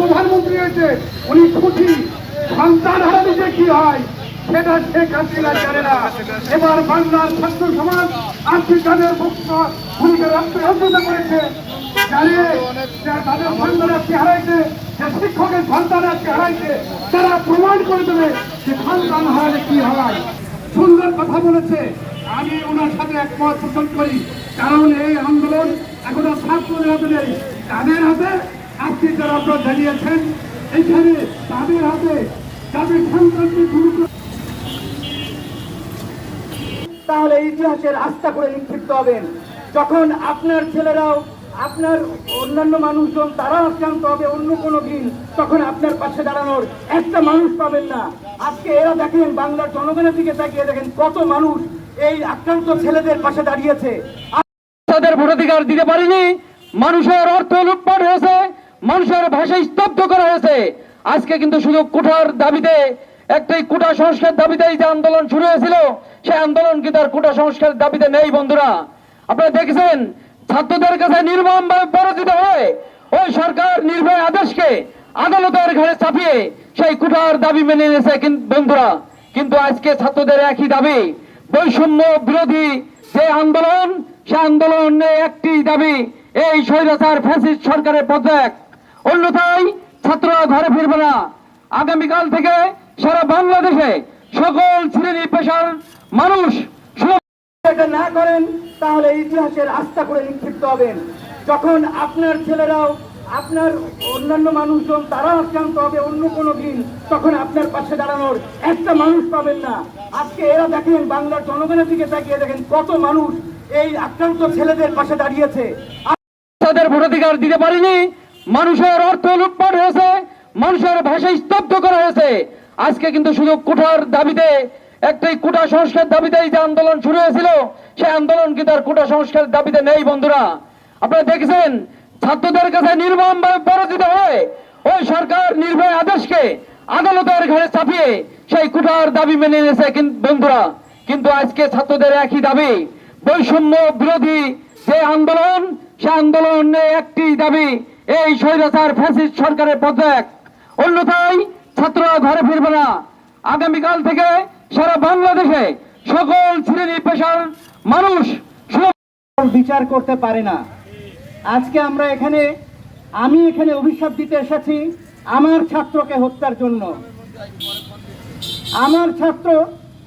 প্রধানমন্ত্রী হয়েছে উনি খুশি। সন্তান হারালে যে কি হয়? সেটা শেখ হাসিনা জানে না। এবার বাংলার ছাত্র সমাজ আজকে তাদের ভূমিকা রাখতে অর্জনা করেছে। শিক্ষকের প্রমাণ করে দেবে হয়। সুন্দর কথা বলেছে। আমি ওনার সাথে করি। কারণ এই আন্দোলন এখনও ছাত্রদের নেই। তাদের হাতে আজকে যারা আপনারা জানিয়েছেন এইখানে তাদের হাতে তাদের সন্তানকে শুরু তাহলে ইতিহাসের আস্থা করে নিক্ষিপ্ত হবেন। যখন আপনার ছেলেরাও আপনার অন্যান্য মানুষজন তারাও আক্রান্ত হবে অন্য কোনো দিন তখন আপনার পাশে দাঁড়ানোর একটা মানুষ পাবেন না। আজকে এরা দেখেন বাংলার জনগণের দিকে তাকিয়ে দেখেন কত মানুষ এই আক্রান্ত ছেলেদের পাশে দাঁড়িয়েছে। তাদের ভোটাধিকার দিতে পারিনি মানুষের অর্থ লুটপাট হয়েছে মানুষের ভাষা স্তব্ধ করা হয়েছে। আজকে কিন্তু শুধু কোঠার দাবিতে একটাই কোটা সংস্কার দাবিতেই যে আন্দোলন শুরু হয়েছিল, সেই আন্দোলন কিন্তু আর কোটা সংস্কার দাবিতে নেই বন্ধুরা। আপনারা দেখেছেন, ছাত্রদের কাছে নির্মমভাবে পরাজিত হয়ে ওই সরকার নির্ভয় আদেশকে আদালতের ঘরে চাপিয়ে সেই কোটার দাবি মেনে নিয়েছে বন্ধুরা। কিন্তু আজকে ছাত্রদের একই দাবি, বৈষম্য বিরোধী যে আন্দোলন, সে আন্দোলনে একটি দাবি, এই স্বৈরাচার ফ্যাসিস্ট সরকারের পদত্যাগ। অন্যথায় ছাত্ররা ঘরে ফিরবে না। আগামীকাল থেকে সারা বাংলাদেশে সকল শ্রেণি পেশার মানুষ না করেন তাহলে ইতিহাসের আস্থা করে নিক্ষিপ্ত হবেন। যখন আপনার ছেলেরাও আপনার অন্যান্য মানুষজন তারা আক্রান্ত হবে অন্য কোনো দিন তখন আপনার পাশে দাঁড়ানোর একটা মানুষ পাবেন না। আজকে এরা দেখেন বাংলার জনগণের দিকে তাকিয়ে দেখেন কত মানুষ এই আক্রান্ত ছেলেদের পাশে দাঁড়িয়েছে। তাদের ভোটাধিকার দিতে পারিনি মানুষের অর্থ লুটপাট হয়েছে, মানুষের ভাষা স্তব্ধ করা হয়েছে। আজকে কিন্তু শুধু কোঠার দাবিতে একটাই কোটা সংস্কার দাবিতেই যে আন্দোলন শুরু হয়েছিল সেই আন্দোলন কিন্তু আর কোটা সংস্কার দাবিতে নেই, বন্ধুরা। আপনারা দেখেছেন, ছাত্রদের কাছে নির্মমভাবে পরাজিত হয়ে, ওই সরকার নির্ভয় আদেশকে আদালতের ঘাড়ে চাপিয়ে সেই কোটার দাবি মেনে নিয়েছে বন্ধুরা। কিন্তু আজকে ছাত্রদের একই দাবি, বৈষম্য বিরোধী যে আন্দোলন, সে আন্দোলনে একটি দাবি এই স্বৈরাচার ফ্যাসিস্ট সরকারের পদত্যাগ। অন্যথায় ছাত্ররা ঘরে ফিরবে না। আগামীকাল থেকে সারা বাংলাদেশে সকল শ্রেণি পেশার মানুষ বিচার করতে পারে না। আজকে আমরা এখানে, আমি এখানে অভিশাপ দিতে এসেছি আমার ছাত্রকে হত্যার জন্য। আমার ছাত্র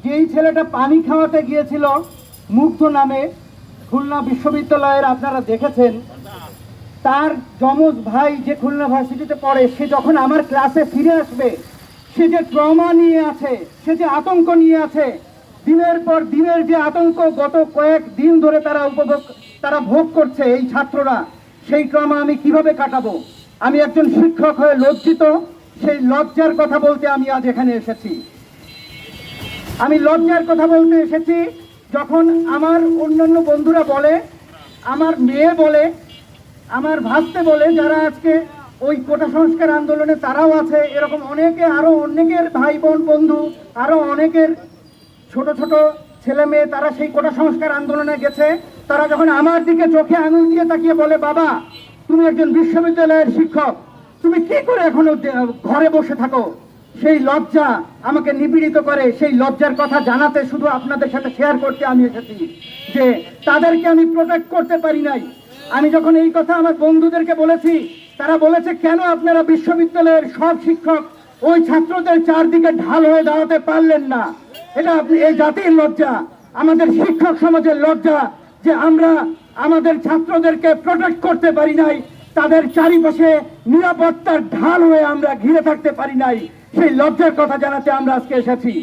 যেই ছেলেটা পানি খাওয়াতে গিয়েছিল, মুগ্ধ নামে খুলনা বিশ্ববিদ্যালয়ের আপনারা দেখেছেন তার যমজ ভাই যে খুলনা ভার্সিটিতে পড়ে, সে যখন আমার ক্লাসে ফিরে আসবে, সে যে ট্রমা নিয়ে আছে, সে যে আতঙ্ক নিয়ে আছে, দিনের পর দিনের যে আতঙ্ক গত কয়েক দিন ধরে তারা উপভোগ, তারা ভোগ করছে এই ছাত্ররা, সেই ট্রমা আমি কীভাবে কাটাবো? আমি একজন শিক্ষক হয়ে লজ্জিত, সেই লজ্জার কথা বলতে আমি আজ এখানে এসেছি। আমি লজ্জার কথা বলতে এসেছি যখন আমার অন্যান্য বন্ধুরা বলে, আমার মেয়ে বলে আমার ভাবতে বলে যারা আজকে ওই কোটা সংস্কার আন্দোলনে তারাও আছে, এরকম অনেকে, আরও অনেকের ভাই বোন, বন্ধু, আরও অনেকের ছোট ছোট ছেলে মেয়ে, তারা সেই কোটা সংস্কার আন্দোলনে গেছে। তারা যখন আমার দিকে চোখে আঙুল দিয়ে তাকিয়ে বলে, বাবা, তুমি একজন বিশ্ববিদ্যালয়ের শিক্ষক, তুমি কি করে এখনও ঘরে বসে থাকো? সেই লজ্জা আমাকে নিপীড়িত করে, সেই লজ্জার কথা জানাতে শুধু আপনাদের সাথে শেয়ার করতে আমি এসেছি। যে তাদেরকে আমি প্রোটেক্ট করতে পারি নাই। আমি যখন এই কথা আমার বন্ধুদেরকে বলেছি, তারা বলেছে, কেন আপনারা বিশ্ববিদ্যালয়ের সব শিক্ষক ওই ছাত্রদের চারদিকে ঢাল হয়ে দাঁড়াতে পারলেন না? এটা এই জাতির লজ্জা, আমাদের শিক্ষক সমাজের লজ্জা যে আমরা আমাদের ছাত্রদেরকে প্রোটেক্ট করতে পারি নাই, তাদের চারিপাশে নিরাপত্তার ঢাল হয়ে আমরা ঘিরে থাকতে পারি নাই। সেই লজ্জার কথা জানাতে আমরা আজকে এসেছি।